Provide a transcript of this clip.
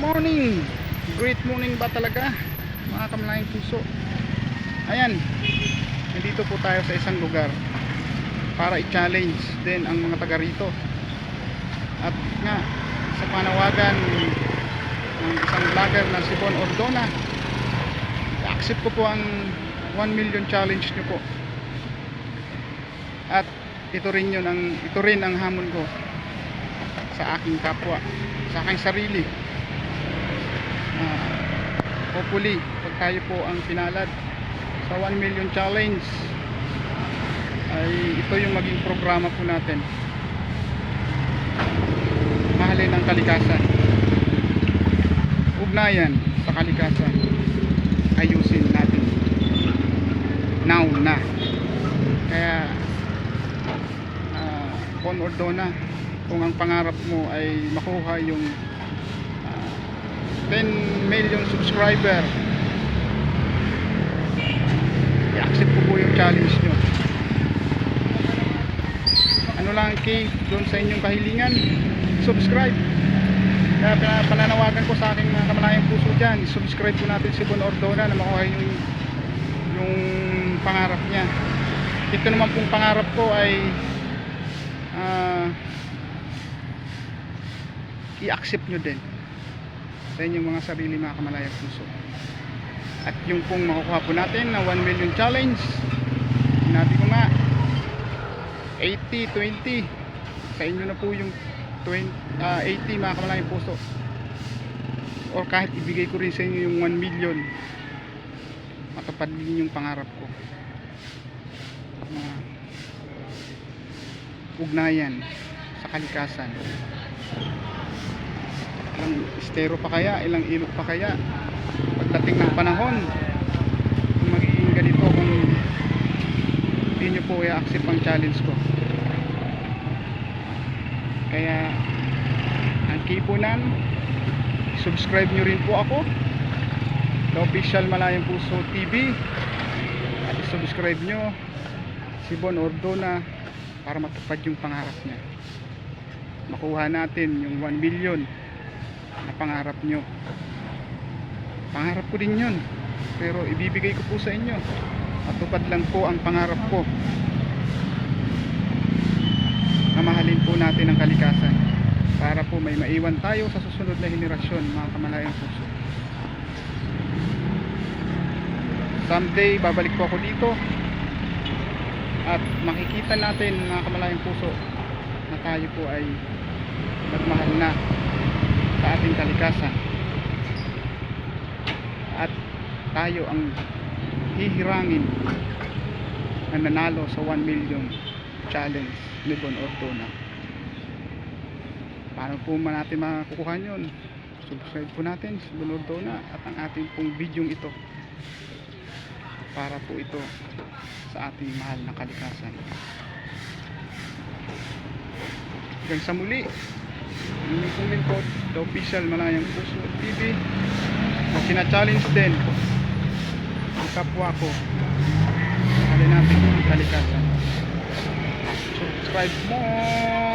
morning! Great morning ba talaga? Mga kamlayang puso. Ayan, nandito po tayo sa isang lugar para i-challenge din ang mga taga rito. At nga, sa panawagan ng isang vlogger na si Bon Ordona, i-accept ko po ang 1 million challenge nyo po. At ito rin yun ang ito rin ang hamon ko sa aking kapwa, sa aking sarili. Ah, hopefully, pag tayo po ang pinalad sa 1 million challenge ay ito yung maging programa po natin. Mahalin ang kalikasan. Ugnayan sa kalikasan. Ayusin natin. Now na. Kaya uh, Bon Ordona kung ang pangarap mo ay makuha yung ah, 10 million subscriber. I-accept ko po yung challenge nyo. Ano lang ang key doon sa inyong kahilingan. Subscribe. Kaya pananawagan ko sa aking mga kamalayang puso dyan subscribe po natin si Bon Ordona na makuha yung yung pangarap niya. Ito naman pong pangarap ko ay ah, i-accept nyo din sa inyong mga sarili mga kamalayang puso. At yung pong makukuha po natin na 1 million challenge sinabi ko nga 80, 20 sa inyo na po yung 20, ah, 80 mga kamalayang puso. Or kahit ibigay ko rin sa inyo yung 1 million matupad din yung pangarap ko. Na ugnayan sa kalikasan ilang estero pa kaya ilang ilog pa kaya? Pagdating ng panahon kung magiging ganito kung hindi nyo po i-accept ang challenge ko. Kaya ang kipunan subscribe nyo rin po ako. The official Malayang Puso TV at subscribe nyo si Bon Ordona para matupad yung pangarap niya. Makuha natin yung 1 million na pangarap nyo. Pangarap ko din yun pero ibibigay ko po sa inyo. Matupad lang po ang pangarap ko. Na mahalin po natin ang kalikasan para po may maiwan tayo sa susunod na henerasyon mga kamalayang puso. Someday babalik po ako dito at makikita natin mga kamalayang puso na tayo po ay nagmahal na sa ating kalikasan. At tayo ang hihirangin na nanalo sa 1 million challenge ni Bon Ordona paano po man natin makukuha yun? Subscribe po natin si Bon Ordona at ang ating pong video ito para po ito sa ating mahal na kalikasan. Hanggang sa muli ang inyong lingkod the official Malayang Puso TV na sina-challenge din ang kapwa ko. Mahalin natin ang kalikasan subscribe mo